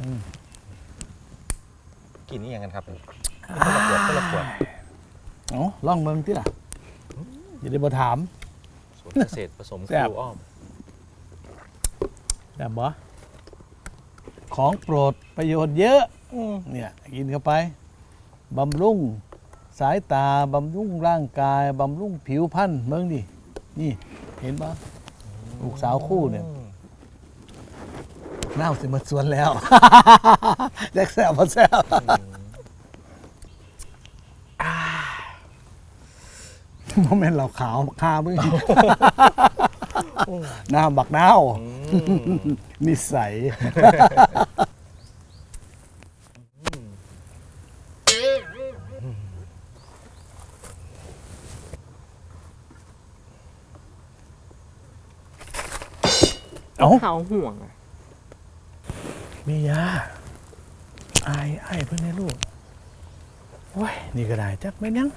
อืมกินนี่ยังกันครับคนละขวดคนละขวดเอาลองเบิ่งติล่ะอย่าได้บ่ถามสวนเกษตรผสมคแซ่บรูอ้อมแต่บบ่ของโปรดประโยชน์เยอะเนี่ยกินเข้าไปบำรุงสายตาบำรุงร่างกายบำรุงผิวพรรณเมืองดินี่ เห็นปะลูกสาวคู่เนี่ย น่าวสิมาสวนแล้วแจ็คแซวมาแซวโมเมนต์เราขาวคามึงหน้าบักน้าวอืมนิสัยเอ้าเขาห่วงอะ มียาอายอายเพื่อนให้ลูกโอ้ยนี่ก็ได้จักแม่นยัง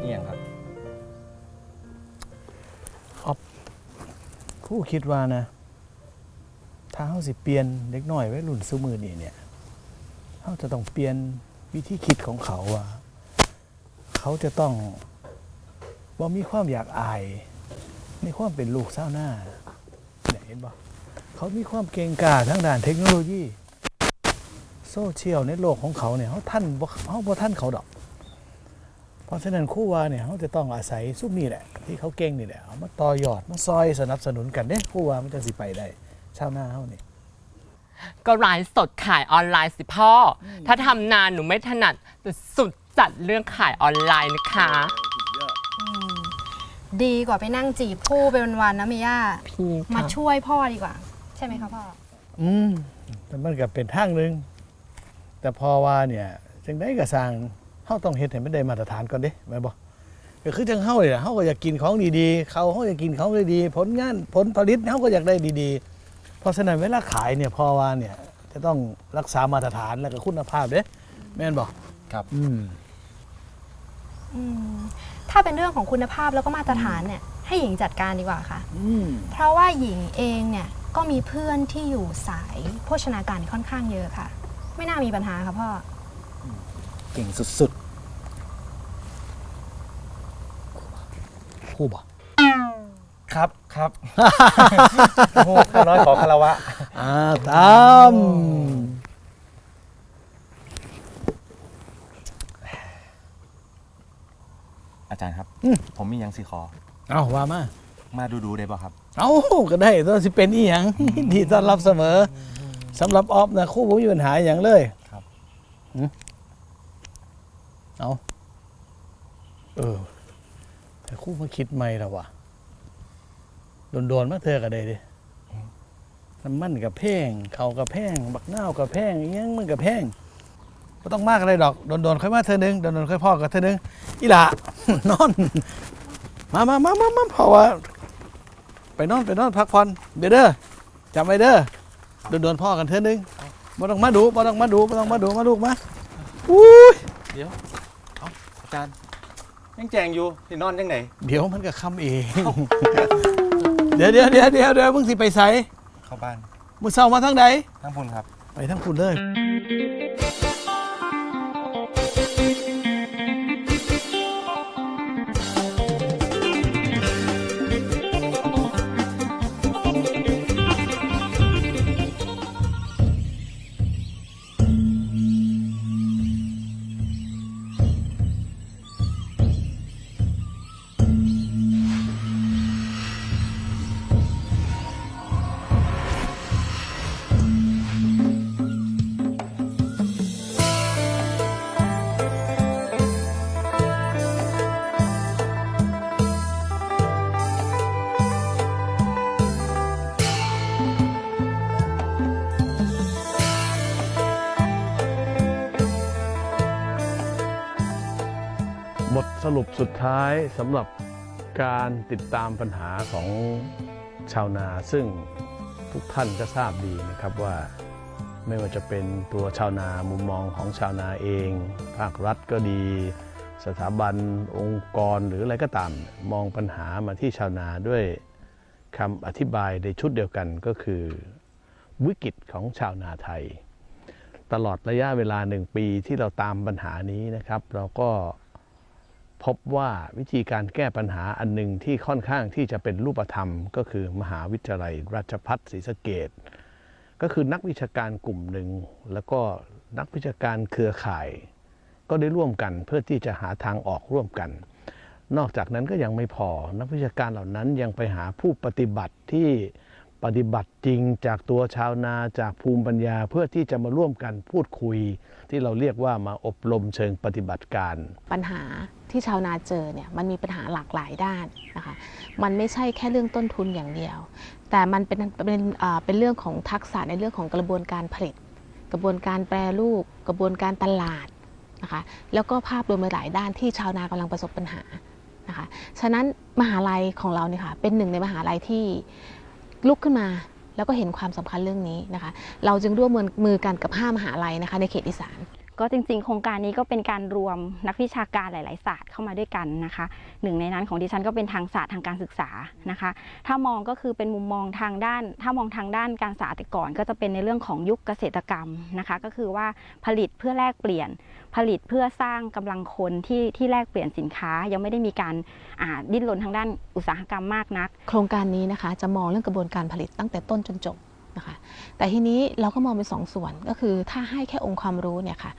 คิดนี่ยังครับครู่คิดว่านะถ้าเขาสิเปลี่ยนเด็กน้อยไว้รุ่นซื้อมือนี่เนี่ยเขาจะต้องเปลี่ยนวิธีคิดของเขาว่าเขาจะต้องว่ามีความอยากอายในความเป็นลูกเศร้าหน้าเนี่ยเห็นปะเขามีความเก่งกาจทางด้านเทคโนโลยีโซเชียลในโลกของเขาเนี่ยเขาท่านเขาบ่ท่านเขาดอก เพราะฉะนั้นครู่ว่าเนี่ยเขาจะต้องอาศัยซุปนี่แหละ ที่เขาเก่งนี่แหละเอามาต่อยอดมาซอยสนับสนุนกันเนี่ยครู่ว่ามันจะสิไปได้ชาวนาเขาเนี่ยก็ไลฟ์สดขายออนไลน์สิพ่ออถ้าทำนานหนูไม่ถนัดแต่สุดจัดเรื่องขายออนไลน์นะคะ ดีกว่าไปนั่งจีบคู่ไปวันๆนะเมย่าพี่มาค่ะช่วยพ่อดีกว่า ใช่ไหมคะพ่อ อืมแต่มันก็เป็นทางหนึ่งแต่พอว่าเนี่ยจังได้กระสร้างเขาต้องเฮ็ดให้มันได้มาตรฐานก่อนเด้แม่นบ่ก็คือจังเฮาเนี่ยเฮาก็อยากกินของดีๆ เขาเฮาอยากกินของดีๆผลงานผลผลิตเฮาก็อยากได้ดีๆ เพราะฉะนั้นเวลาขายเนี่ยพอว่าเนี่ยจะต้องรักษามาตรฐานและก็คุณภาพเด้แม่นบ่ครับ อืมอืมถ้าเป็นเรื่องของคุณภาพแล้วก็มาตรฐานเนี่ยให้หญิงจัดการดีกว่าค่ะ อืมเพราะว่าหญิงเองเนี่ยก็มีเพื่อนที่อยู่สายโภชนาการค่อนข้างเยอะค่ะ ไม่น่ามีปัญหาค่ะพ่อ เก่งสุด คู่บ่ครับครับ โอ้โหข้าน้อยขอคารวะ อ่าตามอาจารย์ครับ ผมมียังสิคอ เอาว่ามา มาดูดูๆได้ป่ะครับ เอาก็ได้ตัวสิเป็นอีหยังดีต้อนรับเสมอสำหรับออฟนะคู่ผมมีปัญหาอย่างเลยครับหืมเอาเออ แต่คู่มาคิดใหม่แล้ววะโดนๆมาเธอก็ได้ดิน้ำมันกับแพงเขากับแพงบักเน่ากับแพงอิหยังมันกับแพงก็ต้องมากอะไรดอกโดนๆค่อยมาเธอหนึ่งโดนๆค่อยพ่อกับเธอหนึ่งอีหละนอน มามามามามาเพราะว่า ไปนอนไปนอนพักผ่อนเด้อเด้อจำไว้เด้อโดนโดนพ่อกันเท่านึงบ่ต้องมาดูบ่ต้องมาดูบ่ต้องมาดูมาลูกมาอุ้ยเดี๋ยวอ้าอาจารย์ ยังแจงอยู่ที่นอนยังไหนเดี๋ยวมันก็คำเอง เดี๋ยวเดี๋ยวเดี๋ยวเดี๋ยวเดี๋ยวมึงสิไปใส่เข้าบ้านมึงเศร้ามาทางใดทั้งพุ่นครับ ไปทางคุณเลย รุปสุดท้ายสำหรับการติดตามปัญหาของชาวนาซึ่งทุกท่านก็ทราบดีนะครับว่าไม่ว่าจะเป็นตัวชาวนามุมมองของชาวนาเอง ภาครัฐก็ดี สถาบันองค์กรหรืออะไรก็ตาม มองปัญหามาที่ชาวนาด้วยคำอธิบายในชุดเดียวกันก็คือ วิกฤตของชาวนาไทย ตลอดระยะเวลาหนึ่งปีที่เราตามปัญหานี้นะครับ เราก็ พบว่าวิธีการแก้ปัญหาอันหนึ่งที่ค่อนข้างที่จะเป็นรูปธรรม ก็คือมหาวิทยาลัย ราชภัฏศรีสะเกดก็คือนักวิชาการกลุ่มหนึ่ง แล้วก็นักวิชาการเครือข่าย ก็ได้ร่วมกันเพื่อที่จะหาทางออกร่วมกัน นอกจากนั้นก็ยังไม่พอ นักวิชาการเหล่านั้นยังไปหาผู้ปฏิบัติที่ ปฏิบัติจริงจากตัวชาวนาจากภูมิปัญญาเพื่อที่จะมาร่วมกันพูดคุย ที่เราเรียกว่ามาอบรมเชิงปฏิบัติการ ปัญหาที่ชาวนาเจอเนี่ยมันมีปัญหาหลากหลายด้านนะคะมันไม่ใช่แค่เรื่องต้นทุนอย่างเดียว แต่มันเป็นเป็นเป็นเรื่องของทักษะในเรื่องของกระบวนการผลิต กระบวนการแปรรูป กระบวนการตลาดนะคะแล้วก็ภาพรวมในหลายด้านที่ชาวนากำลังประสบปัญหานะคะฉะนั้นมหาลัยของเราเนี่ยค่ะเป็นหนึ่งในมหาลัยที่ ลุกขึ้นมาแล้วก็เห็นความสำคัญเรื่องนี้นะคะ เราจึงร่วมมือมือกันกับ5มหาลัยนะคะในเขตอีสาน ก็จริงๆ โครงการนี้ก็เป็นการรวมนักวิชาการหลาย ๆ ศาสตร์เข้ามาด้วยกันนะคะหนึ่งในนั้นของดิฉันก็เป็นทางศาสตร์ทางการศึกษานะคะ ถ้ามองก็คือเป็นมุมมองทางด้าน ถ้ามองทางด้านการศึกษาแต่ก่อน ก็จะเป็นในเรื่องของยุคเกษตรกรรมนะคะ ก็คือว่าผลิตเพื่อแลกเปลี่ยนผลิตเพื่อสร้างกำลังคนที่ที่แลกเปลี่ยนสินค้ายังไม่ได้มีการดิ้นรนทางด้านอุตสาหกรรมมากนัก โครงการนี้นะคะจะมองเรื่องกระบวนการผลิตตั้งแต่ต้นจนจบนะคะแต่ทีนี้เราก็มองเป็นสองส่วนก็คือถ้าให้แค่องค์ความรู้เนี่ยค่ะ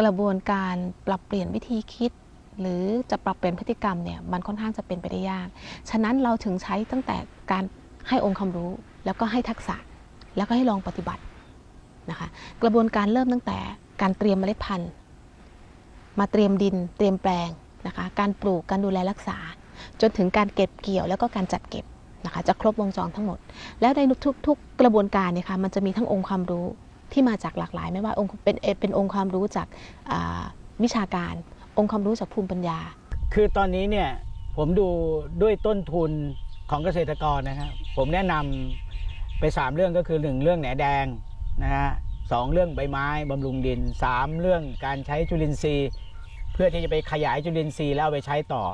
กระบวนการปรับเปลี่ยนวิธีคิด หรือจะปรับเปลี่ยนพฤติกรรมเนี่ยมันค่อนข้างจะเป็นไปได้ยาก ฉะนั้นเราถึงใช้ตั้งแต่การให้องค์ความรู้ แล้วก็ให้ทักษะแล้วก็ให้ลองปฏิบัตินะคะกระบวนการเริ่มตั้งแต่การเตรียมเมล็ดพันธุ์ มาเตรียมดินเตรียมแปลงนะคะการปลูกการดูแลรักษา จนถึงการเก็บเกี่ยวแล้วก็การจัดเก็บนะคะจะครบวงจรทั้งหมด แล้วในทุกๆกระบวนการเนี่ยค่ะมันจะมีทั้งองค์ความรู้ ที่มาจากหลากหลาย ไม่ว่าองค์เป็นเป็นองค์ความรู้จากวิชาการ องค์ความรู้จากภูมิปัญญา คือตอนนี้เนี่ยผมดูด้วยต้นทุนของเกษตรกรนะครับผมแนะนำไป 3 เรื่องก็คือ 1 เรื่องแหนแดงนะฮะสองเรื่องใบไม้บำรุงดิน 3 เรื่องการใช้จุลินทรีย์ เพื่อที่จะไปขยายจุลินทรีย์แล้วเอาไปใช้ต่อ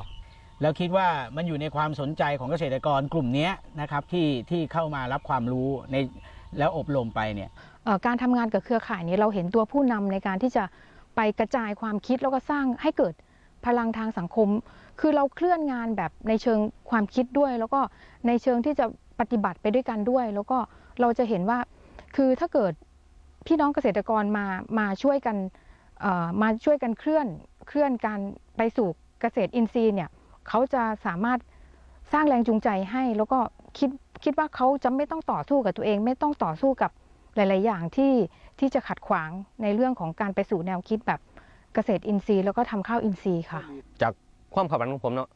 แล้วคิดว่ามันอยู่ในความสนใจของเกษตรกรกลุ่มนี้นะครับที่ที่เข้ามารับความรู้ในแล้วอบรมไปเนี่ย การทำงานกับเครือข่ายนี้เราเห็นตัวผู้นำในการที่จะไปกระจายความคิดแล้วก็สร้างให้เกิดพลังทางสังคม คือเราเคลื่อนงานแบบในเชิงความคิดด้วย แล้วก็ในเชิงที่จะปฏิบัติไปด้วยกันด้วย แล้วก็เราจะเห็นว่าคือถ้าเกิดพี่น้องเกษตรกรมามาช่วยกันมาช่วยกันเคลื่อนเคลื่อนการไปสู่เกษตรอินทรีย์เนี่ยเขาจะสามารถสร้างแรงจูงใจให้ แล้วก็คิดคิดว่าเขาจะไม่ต้องต่อสู้กับตัวเอง ไม่ต้องต่อสู้กับ หลาย ๆ อย่างที่ที่จะขัดขวางในเรื่องของการไปสู่แนวคิดแบบเกษตรอินทรีย์แล้วก็ทำข้าวอินทรีย์ค่ะ จากความขับฝันของผมเนาะ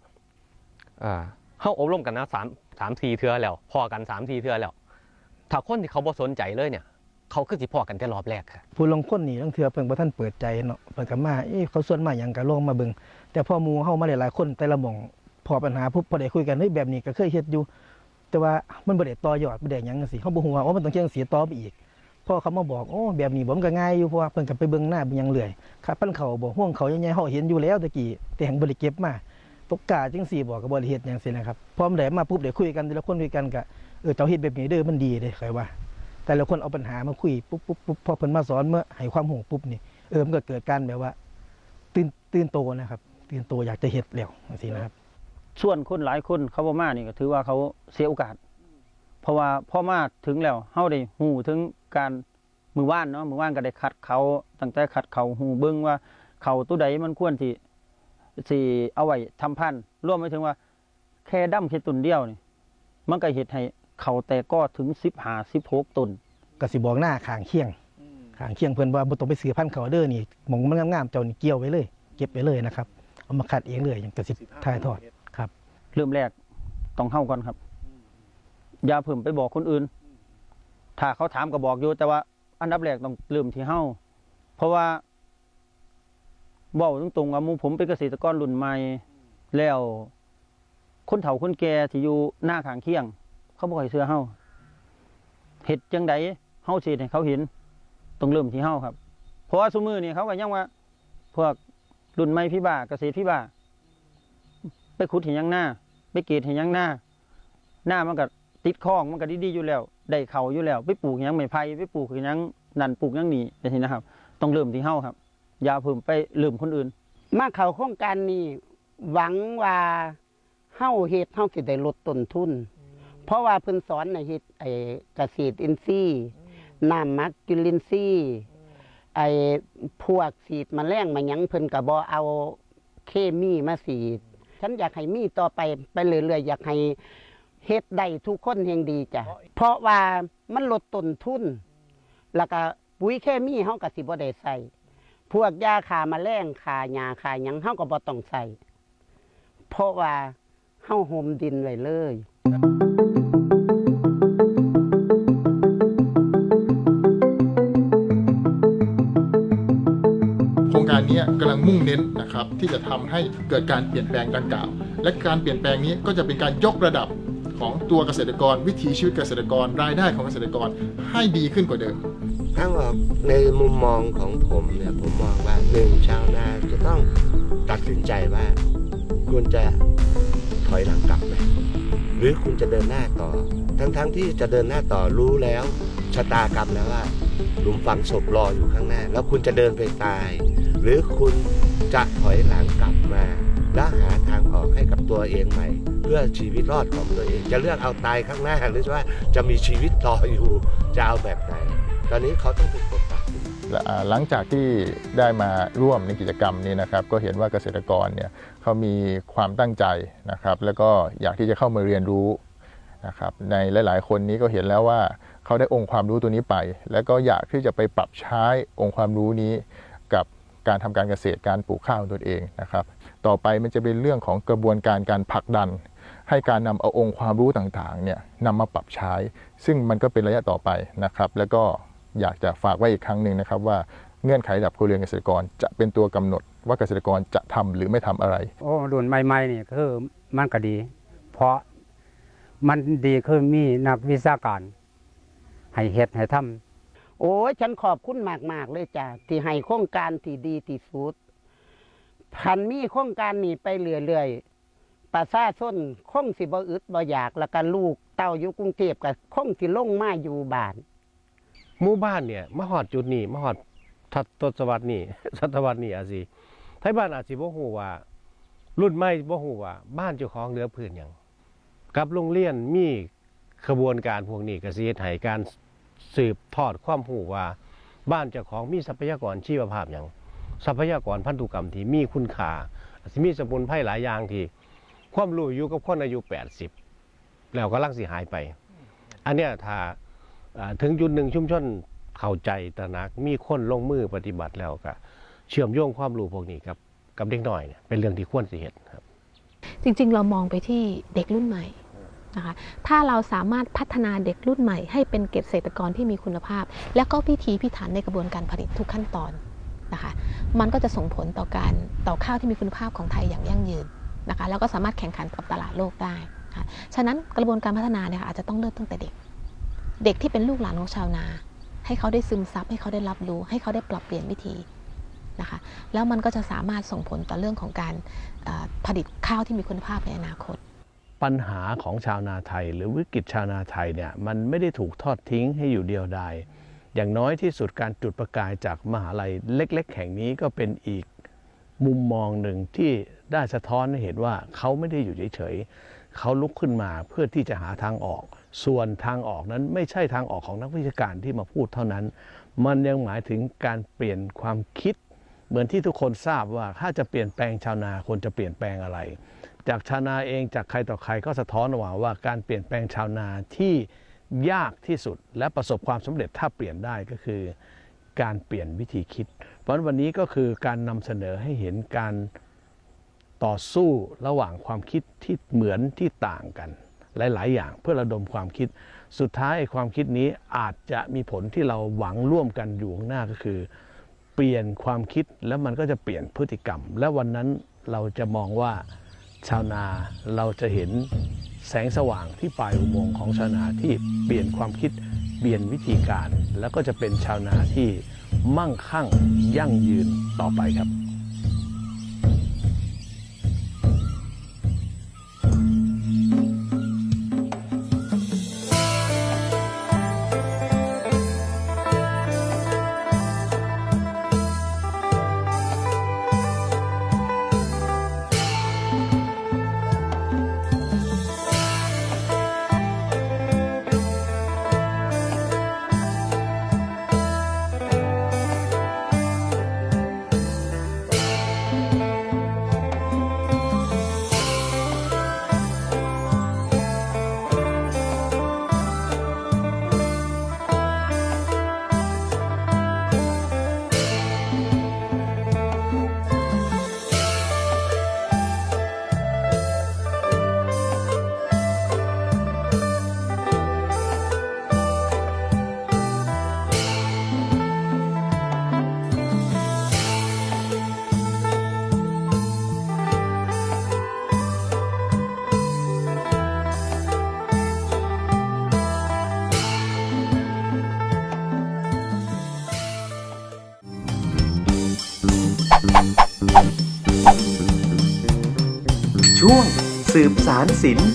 อ่าเข้าอบรมกันนะสามสามทีเทือแล้ว พอกันสามทีเทือแล้ว ถ้าคนที่เขาบ่สนใจเลยเนี่ย เขาคือสิพอกันแต่รอบแรกค่ะผู้ลงคนนี่ตั้งเทือเพิ่นบ่ท่านเปิดใจเนาะเพิ่นก็มาเอ้เขาส่วนมาหยังก็ลองมาเบิ่งแต่พอหมู่เฮามาหลายๆคนแต่ละหม่องพอปัญหาปุ๊บพอได้คุยกันเฮ้ยแบบนี้ก็เคยเฮ็ดอยู่ แต่ว่ามันบ่ได้ต่อยอดบ่ได้หยังจังซี่เฮาบ่ฮู้ว่าอ๋อมันต้องเคียงสีต่อไปอีกพอเขามาบอกโอ้แบบนี้บ่มันก็ง่ายอยู่เพราะว่าเพิ่นก็ไปเบิ่งหน้าเป็นหยังเรื่อยครับปั้นเขาบ่ห่วงเขาใหญ่ๆเฮาเห็นอยู่แล้วตะกี้แต่ห่งบ่ได้เก็บมาตกกาจังซี่บ่ก็บ่ได้เฮ็ดหยังซี่นะครับพอมได้มาปุ๊บได้คุยกันแต่ละคนคุยกันก็เออเจ้าเฮ็ดแบบนี้เด้อมันดีเด้ค่อยว่า แต่ละคนเอาปัญหามาคุยปุ๊บปุ๊บปุ๊บพอเพิ่นมาสอนเมื่อให้ความหูปุ๊บนี่เออมันก็เกิดการแบบว่าตื่นตื่นโตนะครับ ตื่นโตอยากจะเฮ็ดแล้วจังซี่นะครับ ส่วนคนหลายคนเขาบ่มานี่ก็ถือว่าเขาเสียโอกาส เพราะว่าพ่อมาถึงแล้วเฮาได้ฮู้ถึงการมือว่านเนาะมือว่านก็ได้คัดเขาตั้งแต่คัดเขาฮู้เบิ่งว่าเขาตัวใดมันควรสิสิเอาไว้ทำพันธุ์รวมไปถึงว่า แค่ดำแค่ตุนเดียวนี่มันก็เฮ็ดให้เขาแต่ก็ถึง15 16ต้นก็สิบอกหน้าข้างเคียงข้างเคียงเพิ่นว่าบ่ต้องไปซื้อพันธุ์เขาเด้อนี่หมองมันงามๆเจ้านี่เกี่ยวไว้เลย เก็บไว้เลยนะครับเอามาคัดเองเลยอย่างกระสิถ่ายทอดครับ เริ่มแรกต้องเฮาก่อนครับ อย่าเพิ่มไปบอกคนอื่น ถ้าเขาถามก็บอกอยู่แต่ว่า อันดับแรกต้องเริ่มที่เฮาเพราะว่าเว้าตรงๆว่าหมู่ผมเป็นเกษตรกรรุ่นใหม่แล้วคนเฒ่าคนแก่ที่อยู่หน้าข้างเคียง เขาบ่ค่อยเชื่อเฮาเฮ็ดจังไดเฮาสิเฮ็ดให้เขาเห็นต้องเริ่มที่เฮาครับ เพราะว่าซุมื้อนี้เขาก็ยังว่า พวกรุ่นใหม่พี่บ้าเกษตรพี่บ้าไปขุดเห็นยังหน้า ไปเกตเห็นยังหน้า หน้ามันก็ติดคลองมันก็ดีๆอยู่แล้ว ได้เขาอยู่แล้ว ไปปลูกหยังไม่ไผ่ไปปลูกหยังนั่นปลูกหยังนี่เป็นสินะครับ ต้องเริ่มที่เฮาครับอย่าเพิ่มไปเริ่มคนอื่น มาเข้าโครงการนี้หวังว่าเฮาเฮ็ดเฮาสิได้ลดต้นทุน เพราะว่าเพิ่นสอนในเฮ็ดไอ้เกษตรอินทรีย์น้ำหมักจุลินทรีย์ไอ้พวกสีดแมลงมาหยังเพิ่นก็บ่เอาเคมีมาสีด ฉันอยากให้มีต่อไปไปเรื่อยๆอยากให้เฮ็ดได้ทุกคนแห่งดีจ้ะเพราะว่ามันลดต้นทุน แล้วก็ปุ๋ยเคมีเฮาก็สิบ่ได้ใส่พวกยาฆ่าแมลงฆ่าหญ้าฆ่าหยังเฮาก็บ่ต้องใส่เพราะว่าเฮาห่มดินไว้เลยารนี้กำลังมุ่งเน้นนะครับที่จะทำให้เกิดการเปลี่ยนแปลงดังกล่าว และการเปลี่ยนแปลงนี้ก็จะเป็นการยกระดับของตัวเกษตรกร วิถีชีวิตเกษตรกรรายได้ของเกษตรกรให้ดีขึ้นกว่าเดิมถ้าว่าในมุมมองของผมเนี่ยผมมองว่าหนึ่งชาวนาจะต้องตัดสินใจว่าควรจะถอยหลังกลับไหมหรือคุณจะเดินหน้าต่อ ทั้งๆที่จะเดินหน้าต่อรู้แล้วชะตากรรมแล้วว่าหลุมฝังศพรออยู่ข้างหน้า แล้วคุณจะเดินไปตาย หรือคุณจะถอยหลังกลับมา และหาทางออกให้กับตัวเองใหม่ เพื่อชีวิตรอดของตัวเอง จะเลือกเอาตายข้างหน้าหรือว่าจะมีชีวิตต่ออยู่จะเอาแบบไหน ตอนนี้เขาต้องเป็นคนตันหลังจากที่ได้มาร่วมในกิจกรรมนี้นะครับ ก็เห็นว่าเกษตรกรเนี่ยเขามีความตั้งใจนะครับ แล้วก็อยากที่จะเข้ามาเรียนรู้นะครับในหลาย ๆ คนนี้ก็เห็นแล้วว่าเขาได้องค์ความรู้ตัวนี้ไป แล้วก็อยากที่จะไปปรับใช้องค์ความรู้นี้ การทำการเกษตรการปลูกข้าวตัวเองนะครับ ต่อไปมันจะเป็นเรื่องของกระบวนการการผลักดัน ให้การนำเอาองค์ความรู้ต่างๆเนี่ยนำมาปรับใช้ ซึ่งมันก็เป็นระยะต่อไปนะครับ แล้วก็อยากจะฝากไว้อีกครั้งหนึ่งนะครับว่าเงื่อนไขดับครัวเรือนเกษตรกรจะเป็นตัวกำหนดว่าเกษตรกรจะทำหรือไม่ทำอะไร โอ้รุ่นใหม่ๆนี่คือมันก็ดี เพราะมันดีคือมีนักวิชาการ ให้เฮ็ดให้ทำ โอ้ยฉันขอบคุณมากๆเลยจ้ะที่ให้โครงการที่ดีที่สุดพันมีโครงการนี้ไปเรื่อยๆประชาชนคงสิบ่อึดบ่อยากแล้วก็ลูกเต้าอยู่กรุงเทพก็คงสิลงมาอยู่บ้านหมู่บ้านเนี่ยมาฮอดจุดนี้มาฮอดทศทศวรรษนี้ศตวรรษนี้อาจสิไทยบ้านอาจสิบ่ฮู้ว่า รุ่นใหม่บ่ฮู้ว่า บ้านเจ้าของเหลือพื้นหยังกับโรงเรียนมีขบวนการพวกนี้ก็สิเฮ็ดให้การ สืบทอดความรู้ว่า บ้านเจ้าของมีทรัพยากรชีวภาพหยังทรัพยากรพันธุกรรมที่มีคุณค่าสิมีสมุนไพรหลายอย่างที่ ความรู้อยู่กับคนอายุ 80 แล้วก็ลังสิหายไป อันเนี้ยถ้าถึงจุดหนึ่งชุมชนเข้าใจตระหนักมีคนลงมือปฏิบัติแล้วก็เชื่อมโยงความรู้พวกนี้กับกับเด็กน้อยเนี่ยเป็นเรื่องที่ควรสิเห็นครับ จริง ๆ เรามองไปที่เด็กรุ่นใหม่ นะคะ ถ้าเราสามารถพัฒนาเด็กรุ่นใหม่ให้เป็นเกษตรกรที่มีคุณภาพ และก็พิธีพิถันในกระบวนการผลิตทุกขั้นตอนนะคะ มันก็จะส่งผลต่อการต่อข้าวที่มีคุณภาพของไทยอย่างยั่งยืนนะคะ แล้วก็สามารถแข่งขันกับตลาดโลกได้ะะฉะนั้นกระบวนการพัฒนาเนี่ยค่ะอาจจะต้องเริ่มตั้งแต่เด็ก เด็กที่เป็นลูกหลานของชาวนา ให้เขาได้ซึมซับให้เขาได้รับรู้ ให้เขาได้ปรับเปลี่ยนวิธีนะคะแล้วมันก็จะสามารถส่งผลต่อเรื่องของการผลิตข้าวที่มีคุณภาพในอนาคต ปัญหาของชาวนาไทย หรือวิกฤตชาวนาไทยเนี่ยมันไม่ได้ถูกทอดทิ้งให้อยู่เดียวดายอย่างน้อยที่สุดการจุดประกายจากมหาลัยเล็ก ๆ แห่งนี้ก็เป็นอีกมุมมองหนึ่งที่ได้สะท้อนให้เห็นว่าเขาไม่ได้อยู่เฉยๆเขาลุกขึ้นมาเพื่อที่จะหาทางออก ส่วนทางออกนั้นไม่ใช่ทางออกของนักวิชาการที่มาพูดเท่านั้น มันยังหมายถึงการเปลี่ยนความคิด เหมือนที่ทุกคนทราบว่าถ้าจะเปลี่ยนแปลงชาวนาควรจะเปลี่ยนแปลงอะไร จากชาวนาเองจากใครต่อใครก็สะท้อนออกมาว่าการเปลี่ยนแปลงชาวนาที่ยากที่สุด และประสบความสำเร็จถ้าเปลี่ยนได้ก็คือ การเปลี่ยนวิธีคิด เพราะวันนี้ก็คือการนำเสนอให้เห็นการต่อสู้ระหว่างความคิดที่เหมือนที่ต่างกัน หลาย ๆ อย่างเพื่อระดมความคิด สุดท้ายความคิดนี้อาจจะมีผลที่เราหวังร่วมกันอยู่ข้างหน้าก็คือ เปลี่ยนความคิดแล้วมันก็จะเปลี่ยนพฤติกรรม และวันนั้นเราจะมองว่า ชาวนาเราจะเห็นแสงสว่างที่ปลายอุโมงค์ของชาวนาที่เปลี่ยนความคิดเปลี่ยนวิธีการ แล้วก็จะเป็นชาวนาที่มั่งคั่งยั่งยืนต่อไปครับ ช่วงสืบสารศิลป์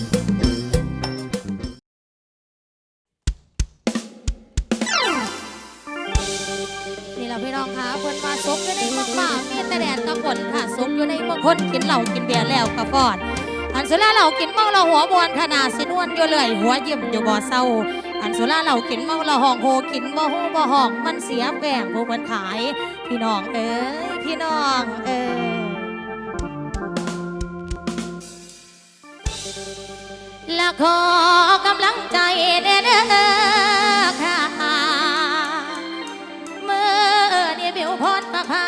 นี่แหละพี่น้องค่ะคนมาซุกอยู่ในเมืองป่ามีแต่แดดกับฝนค่ะซุกอยู่ในเมืองคนกินเหล้ากินเบียร์แล้วกับฟอด อันสุราเหล้ากินเมาเราหัวบวนขนาดสินวนอยู่เลยหัวยิ้มอยู่บ่อเศร้าอันสุราเหล้ากินเมาเราห้องโหกินบ่ฮู้บ่ห้องมันเสียแก่งผู้เพิ่นขาย พี่น้องเอ้ยพี่น้องเอ้ย ขอกำลังใจเด้อเด้อค่ะเมื่อนี่บิวพรประพา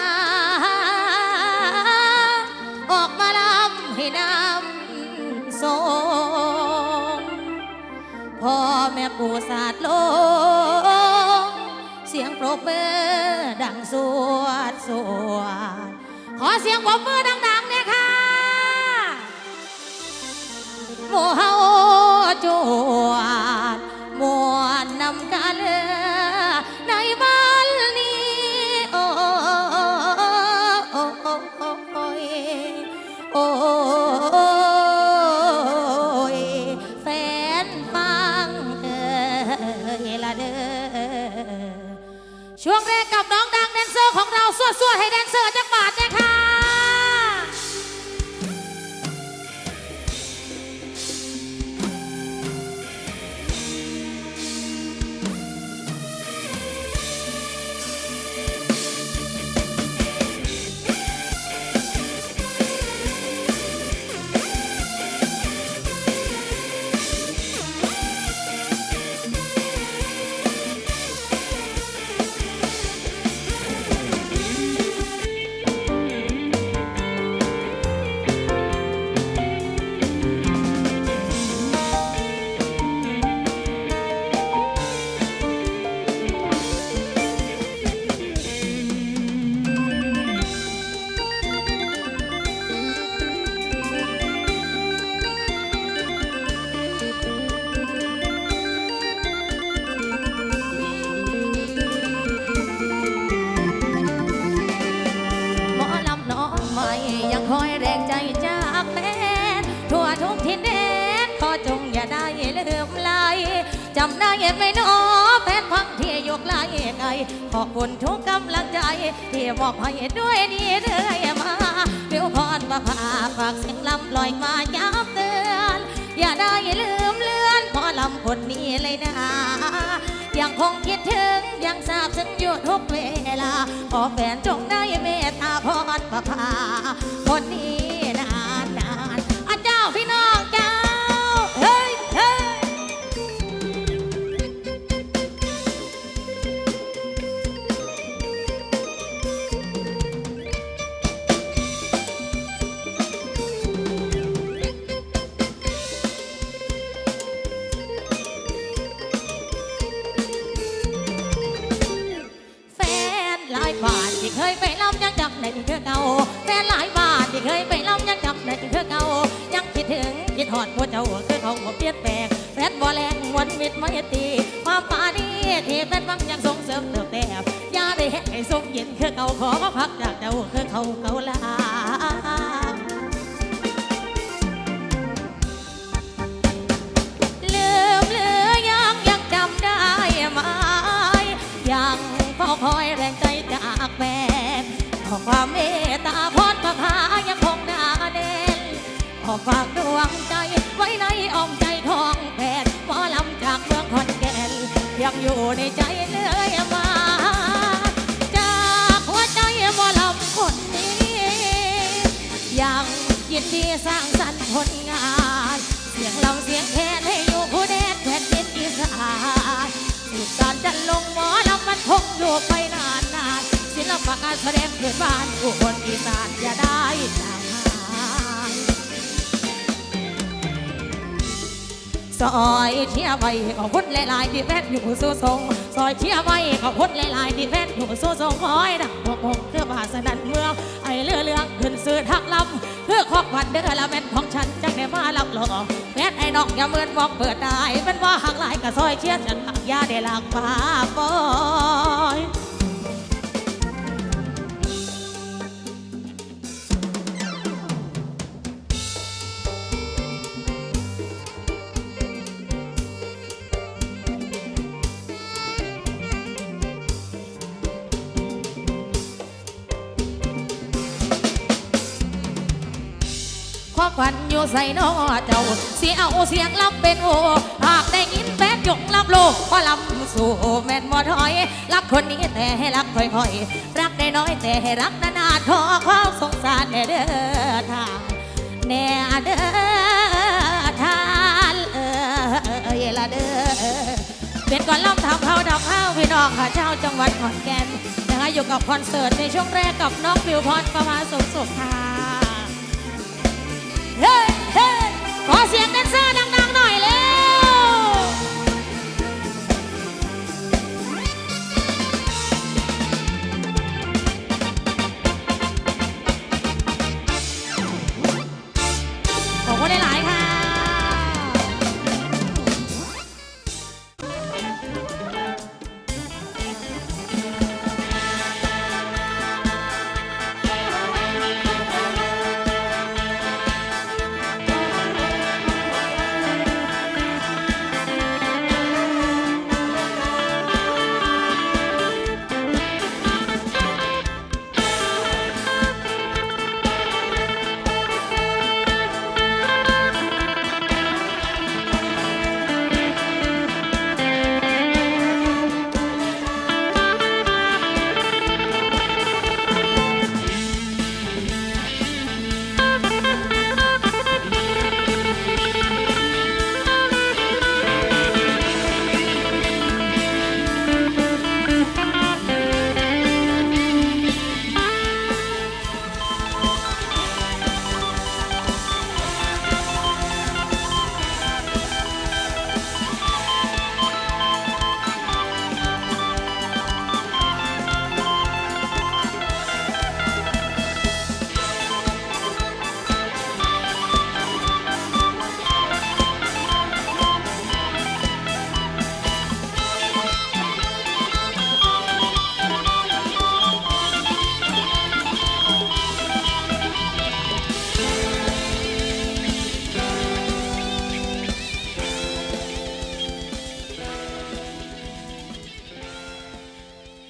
ออกมาลำให้น้ำทรงพ่อแม่ปู่ศาสตร์ลงเสียงปรบมือดังสวดสวดขอเสียงปรบมือดังๆเนี่ยค่ะหมู่เฮา จวดมวนนำกันเลือในบ้านนี้โอ้โอ้โอ้โอ้ยโอ้ยแฟนฟังเอ่ยละเด้อช่วงแรกกับน้องดังแดนเซอร์ของเราสวดๆให้แดน ขอบคุณทุกกำลังใจ ที่มอบให้ด้วยดีเรื่อยมาวิวพรประภาฝากเสียงลำลอยมาย้ำเตือน อย่าได้ลืมเลือนหมอลำคนนี้เลยนะยังคงคิดถึงยังทราบซึ้งอยู่ทุกเวลาขอแฟนจงได้เมตตาพรประภาคนนี้ คอยแรงใจจากแฟนขอความเมตตาพรประพายังคงหนาแน่นขอฝากดวงใจไว้ในอ้อมใจของแฟนหมอลำจากเมืองขอนแก่นยังอยู่ในใจเลื่อยมาจากหัวใจหมอลำคนนี้ยังยินดีสร้างสรรค์ผลงาน เสียงลำเสียงแคนให้ คงอยู่ไปนานนานศิลปะการแสดงเพื่อนบ้านผู้คนอีสานอย่าได้ ซอยเชียร์ไว้ขอบคุณหลายๆที่แฟนอยู่สู้ทรงซอยเชียร์ไว้ขอบคุณหลายๆที่แฟนอยู่สู้ทรงคอยดังพวกผมเพื่อมาสนันเมืองไอเรือเรื่องขึ้นซื้อทักลำเพื่อขอบวันเดือละแม่นของฉันจังได้มาลับหลอกแฟนไอ้น้องอย่าเมินมองเปิดได้เป็นว่าหักหลายกับซอยเชียฉันหักยาได้หลักฟ้าปอย อยู่ใส่นอเจ้าเสียเอาเสียงลำเป็นโอหากได้ยินแฟนยกลำโลกว่าลำสู่แม่นบ่ถอย รักคนนี้แต่ให้รักค่อยๆ รักได้น้อยแต่ให้รักนานๆขอความสงสารแน่เด้อทานแน่เด้อทานเออละเด้อเป็นก่อนล่ำทำเขาดอกข้าวพี่น้องค่ะเจ้าจังหวัดขอนแก่นนะคะอยู่กับคอนเสิร์ตในช่วงแรกกับน้องฟิวพรประมาณสุขสุขค่ะ ขอเสียงแดนเซอร์ดังๆ